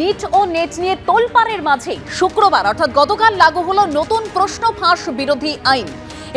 NEET ও net নিয়ে তোলপাড়ের মাঝে শুক্রবার, অর্থাৎ গতকাল লাগু হলো নতুন প্রশ্ন ফাঁস বিরোধী আইন।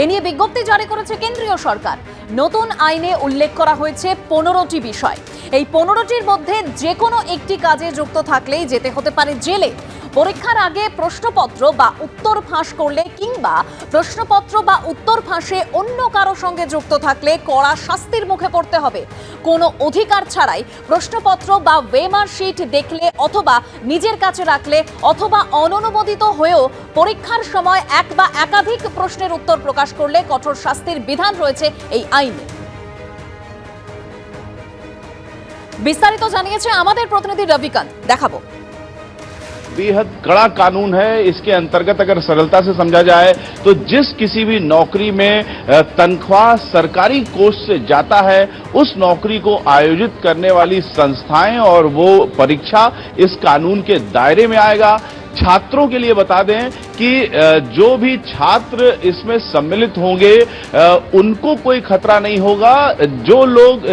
এ নিয়ে বিজ্ঞপ্তি জারি করেছে কেন্দ্রীয় সরকার। নতুন আইনে উল্লেখ করা হয়েছে পনেরোটি বিষয়। এই পনেরোটির মধ্যে যে কোনো একটি কাজে যুক্ত থাকলেই যেতে হতে পারে জেলে। পরীক্ষার আগে প্রশ্নপত্র বা উত্তর ফাঁস করলে কিংবা প্রশ্নপত্র বা উত্তর ফাঁসে অন্য কারও সঙ্গে যুক্ত থাকলে কড়া শাস্তির মুখে পড়তে হবে। কোনো অধিকার ছাড়াই প্রশ্নপত্র বা ওয়েমার শিট দেখলে অথবা নিজের কাছে রাখলে অথবা অননুমোদিত হয়েও পরীক্ষার সময় এক বা একাধিক প্রশ্নের উত্তর প্রকাশ করলে কঠোর শাস্তির বিধান রয়েছে এই আইনে। বিস্তারিত জানিয়েছে আমাদের প্রতিনিধি রবিকান্ত। দেখাবো। बेहद कड़ा कानून है, इसके अंतर्गत अगर सरलता से समझा जाए तो जिस किसी भी नौकरी में तनख्वाह सरकारी कोष से जाता है, उस नौकरी को आयोजित करने वाली संस्थाएँ और वो परीक्षा इस कानून के दायरे में आएगा। छात्रों के लिए बता दें कि जो भी छात्र इसमें सम्मिलित होंगे उनको कोई खतरा नहीं होगा। जो लोग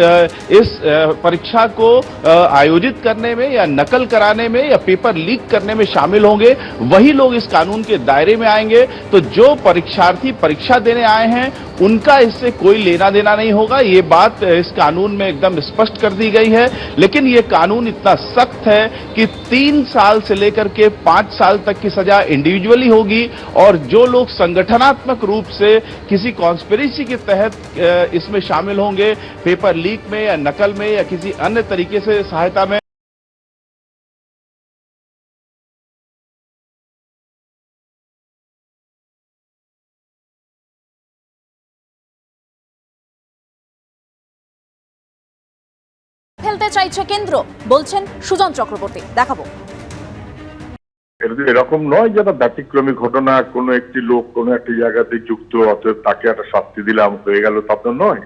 इस परीक्षा को आयोजित करने में या नकल कराने में या पेपर लीक करने में शामिल होंगे, वही लोग इस कानून के दायरे में आएँगे। तो जो परीक्षार्थी परीक्षा देने आए हैं, उनका इससे कोई लेना देना नहीं होगा। ये बात इस कानून में एकदम स्पष्ट कर दी गई है। लेकिन ये कानून इतना सख्त है कि तीन साल से लेकर के पाँच साल तक की सजा इंडिविजुअली होगी और जो लोग संगठनात्मक रूप से किसी कॉन्स्पिरेसी के तहत अ, इसमें शामिल होंगे पेपर लीक में या नकल में या किसी अन्य तरीके से सहायता में ফেলতে চাইছে কেন্দ্র বলছেন সুজন চক্রবর্তী দেখাবো এটা তো এরকম নয় যেটা ব্যতিক্রমী ঘটনা, কোনো একটি লোক কোনো একটি জায়গাতে যুক্ত, অতএব তাকে একটা শাস্তি দিলাম হয়ে গেল, তা তো নয়।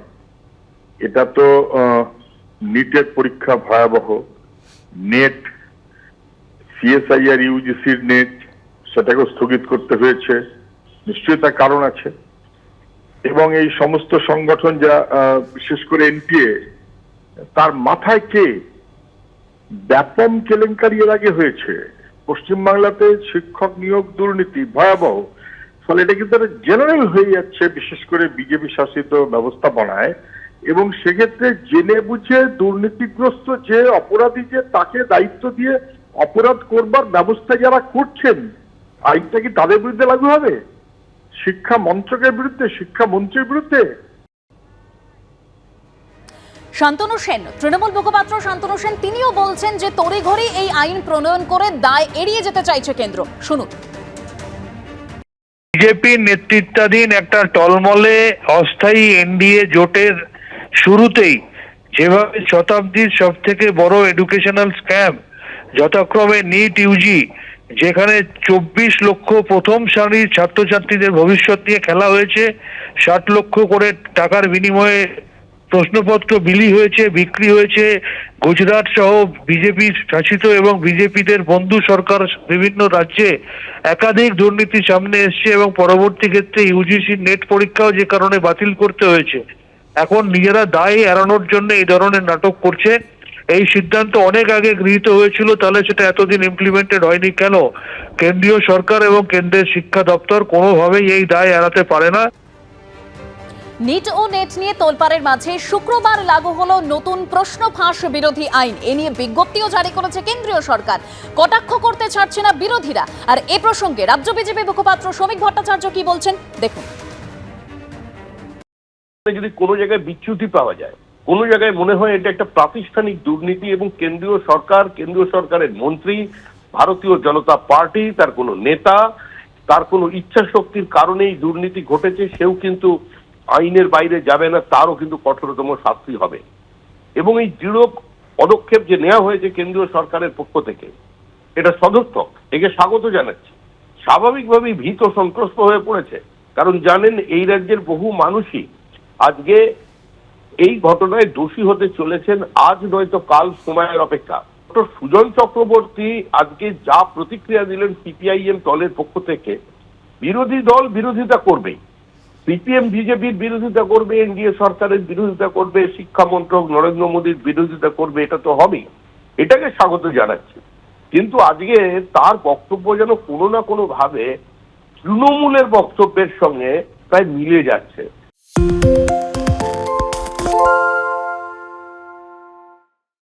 এটা তো নিটের পরীক্ষা ভয়াবহ। নেট সিএসআইআর ইউজিসির নেট, সেটাকেও স্থগিত করতে হয়েছে। নিশ্চয়ই তার কারণ আছে। এবং এই সমস্ত সংগঠন যা বিশেষ করে এনপিএ তার মাথায় কে? ব্যাপম কেলেঙ্কারি এর আগে হয়েছে। পশ্চিমবাংলাতে শিক্ষক নিয়োগ দুর্নীতি ভয়াবহ। ফলে এটা কিন্তু জেনারেল হয়ে যাচ্ছে, বিশেষ করে বিজেপি শাসিত ব্যবস্থাপনায়। এবং সেক্ষেত্রে জেনে বুঝে দুর্নীতিগ্রস্ত যে অপরাধী যে তাকে দায়িত্ব দিয়ে অপরাধ করবার ব্যবস্থা যারা করছেন, আইনটা কি তাদের বিরুদ্ধে লাগু হবে? শিক্ষা মন্ত্রকের বিরুদ্ধে, শিক্ষা মন্ত্রীর বিরুদ্ধে? শান্তনু সেন, তৃণমূল মুখপাত্র শান্তনু সেন, তিনিও বলছেন যে তড়িঘড়ি এই আইন প্রণয়ন করে দায় এড়িয়ে যেতে চাইছে কেন্দ্র। শুনুন। বিজেপির নেতৃত্বাধীন একটা টলমলে অস্থায়ী এনডিএ জোটের শুরুতেই যেভাবে শতাব্দীর সব থেকে বড় এডুকেশনাল স্ক্যাম যথাক্রমে নিট ইউজি যেখানে চব্বিশ লক্ষ প্রথম সারির ছাত্রছাত্রীদের ভবিষ্যৎ নিয়ে খেলা হয়েছে, ষাট লক্ষ করে টাকার বিনিময়ে প্রশ্নপত্র বিলি হয়েছে, বিক্রি হয়েছে। গুজরাট সহ বিজেপি শাসিত এবং বিজেপিদের বন্ধু সরকার বিভিন্ন রাজ্যে একাধিক দুর্নীতি সামনে এসছে এবং পরবর্তী ক্ষেত্রে ইউজিসি নেট পরীক্ষাও যে কারণে বাতিল করতে হয়েছে। এখন নিজেরা দায় এড়ানোর জন্য এই ধরনের নাটক করছে। এই সিদ্ধান্ত অনেক আগে গৃহীত হয়েছিল, তাহলে সেটা এতদিন ইমপ্লিমেন্টেড হয়নি কেন? কেন্দ্রীয় সরকার এবং কেন্দ্রের শিক্ষা দপ্তর কোনোভাবেই এই দায় এড়াতে পারে না। নিট ও নেট নিয়ে তোলপাড়ের মাঝে শুক্রবার লাগু হলো নতুন প্রশ্ন ফাঁস বিরোধী আইন। এ নিয়ে বিজ্ঞপ্তিও জারি করেছে কেন্দ্রীয় সরকার। কটাক্ষ করতে ছাড়ছে না বিরোধীরা। আর এ প্রসঙ্গে রাজ্য বিজেপি মুখপাত্র শ্রমিক ভট্টাচার্য কি বলছেন দেখুন। যদি কোনো জায়গায় বিচ্যুতি পাওয়া যায়, কোনো জায়গায় মনে হয় এটা একটা প্রাতিষ্ঠানিক দুর্নীতি এবং কেন্দ্রীয় সরকার, কেন্দ্রীয় সরকারের মন্ত্রী, ভারতীয় জনতা পার্টি, তার কোনো নেতা, তার কোনো ইচ্ছা শক্তির কারণেই দুর্নীতি ঘটেছে, সেও কিন্তু আইনের বাইরে যাবে না, তারও কিন্তু কঠোরতম শাস্তি হবে। এবং এই দৃঢ় পদক্ষেপ যে নেওয়া হয়েছে কেন্দ্রীয় সরকারের পক্ষ থেকে, এটা সদর্থক, একে স্বাগত জানাচ্ছি। স্বাভাবিকভাবেই ভীত সন্ত্রস্ত হয়ে পড়েছে, কারণ জানেন এই রাজ্যের বহু মানুষই আজকে এই ঘটনায় দোষী হতে চলেছেন, আজ নয়তো কাল সময়ের অপেক্ষা। ডক্টর সুজন চক্রবর্তী আজকে যা প্রতিক্রিয়া দিলেন সিপিআইএম দলের পক্ষ থেকে, বিরোধী দল বিরোধিতা করবেই। সিপিএম বিজেপির বিরোধিতা করবে এনডিএ সরকারের বিরোধিতা করবে, শিক্ষা মন্ত্রক নরেন্দ্র মোদীর বিরোধিতা করবে, এটা তো হবেই। এটাকে স্বাগত জানাচ্ছে। কিন্তু আজকে তার বক্তব্য যেন কোনো না কোনো ভাবে তৃণমূলের বক্তব্যের সঙ্গে প্রায় মিলে যাচ্ছে।